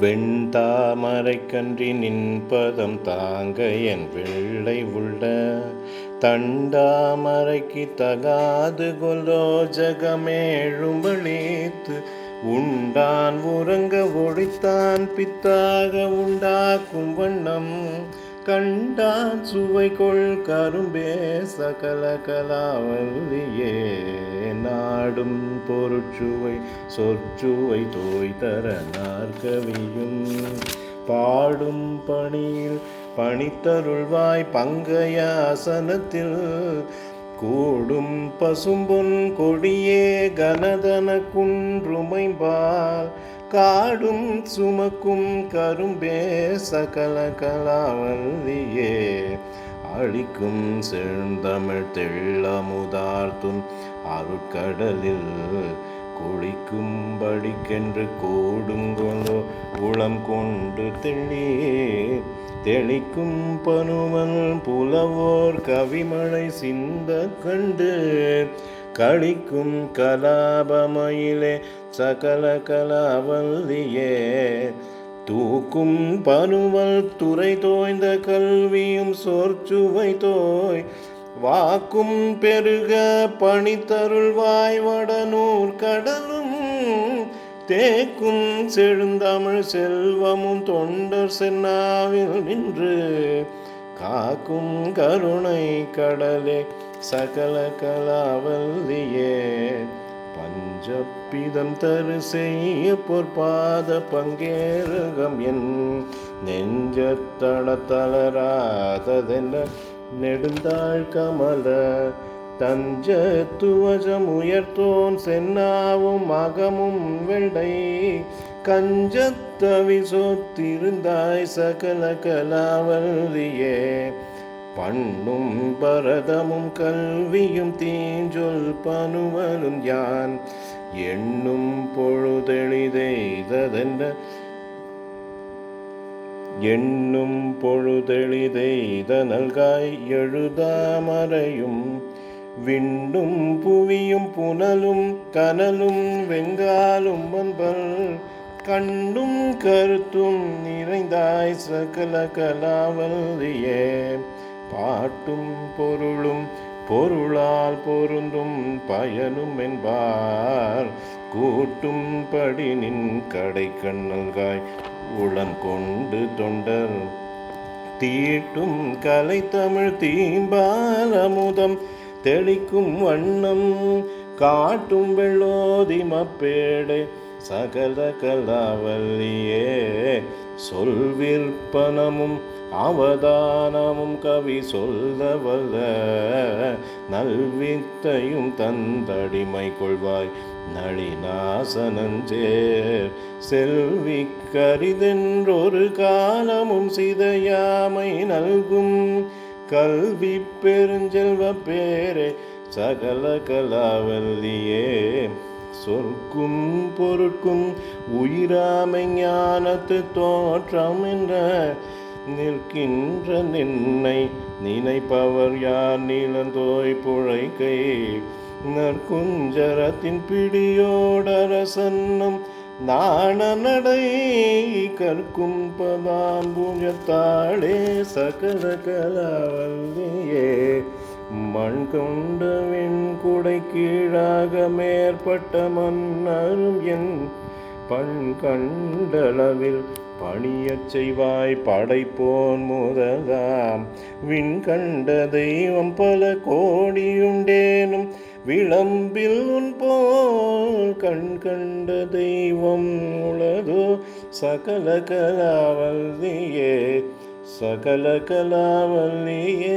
வெண்தாமரை கன்றி நின்பதம் தாங்க என் வெள்ளை உள்ள. தண்டாமரைக்கு தகாது கொல்லோ ஜகமேழும்பளித்து உண்டான் உறங்க ஒழித்தான் பித்தாக உண்டாக்கும் வண்ணம். கண்டான் சுவை கொள் கரும்பே சகல கலாவல்லியே நாடும் பொருட்சுவை சொற்சுவை தோய் தர நாற்கவியும். பாடும் பணியில் பணித்தருள்வாய் பங்கைய பங்கயாசனத்தில். கூடும் பசும்பொன் கொடியே கனதன குன்றுமைபால் காடும் சுமக்கும் கரும்பே சகல கலாவல்லியே. அழிக்கும் செழுந்தமிழ் தெள்ளமுதார்த்தும் அருட்கடலில் குளிக்கும்படிக்கென்று கூடுங்கொண்டோ உளம் கொண்டு தெளி தெளிக்கும் பனுவல் புலவோர் கவிமழை சிந்த கண்டு கழிக்கும் கலாபமயிலே சகல கலாவல்லியே தூக்கும் பனுவல் துறை தோய்ந்த கல்வியும் சொற்சுவை தோய். வாக்கும் பெருக பணித்தருள்வாய் வடநூர் கடலும். தேக்கும் செழுந்தமிழ் செல்வமும் தொண்டர் சென்னாவில் நின்று. காக்கும் கருணை கடலே சகல கலாவல்லியே பஞ்சப்பிதம் தரு செய்ய பொற்பாத பங்கேருகம் என் நெஞ்சத்தள தளராததென்ன நெடுந்தாள் கமல. தஞ்ச துவஜம் உயர்த்தோன் சென்னாவும் அகமும் வெள்ளை கஞ்சத்தவி சொத்திருந்தாய் சகல கலாவல்லியே. பண்ணும் பரதமும் கல்வியும் தீஞ்சொல் பனுவலும் யான். எண்ணும் பொழுதெளிதெய்ததென்ன? எண்ணும் பொழுதெளிதெய்த நல்காய் எழுதாமறையும். விண்ணும் புவியும் புனலும் கனலும் வெங்காலும் வன்பல். கண்ணும் கருத்தும் நிறைந்தாய் சகல கலாவல்லியே. பாட்டும் பொருளும் பொருளால் பொருந்தும் பயனும் என்பார். கூட்டும் படி நின் கடை கண்ணல்காய் உளம் கொண்டு தொண்டர். தீட்டும் கலை தமிழ் தீம்பால் அமுதம் தெளிக்கும் வண்ணம். காட்டும் வெள்ளோதி மப்பேடை சகல கலாவல்லியே சொல்விற்பனமும் அவதானமும் கவி சொல்ல வல்ல நல்வித்தையும் தந்தடிமை கொள்வாய் நளினாசனஞ்சேர் செல்வி கரிதென்றொரு காலமும் சிதையாமை நல்கும் கல்வி பெருஞ்செல்வ பேரே சகல கலாவல்லியே சொற்கும் பொருட்கும் உயிராமை ஞானத்து தோற்றம் என்ற நிற்கின்ற நின்னை நினைப்பவர் யார் நீளந்தோய் புழைக்கை நற்குஞ்சரத்தின் பிடியோடரசன்னும் நாண நடை கற்கும் பதாம்புஜத்தாளே சகல கலாவல்லியே. மண் கொண்ட வெண்குடை கீழாக மேற்பட்ட மன்னரும் என் பண் கண்டளவில் பணியச் செய்வாய் படைப்போன் முதலாம். விண் கண்ட தெய்வம் பல கோடியுண்டேனும் விளம்பில் உன் போல் கண் கண்ட தெய்வம் உளதோ சகல கலாவல்லியே சகல கலாவல்லியே.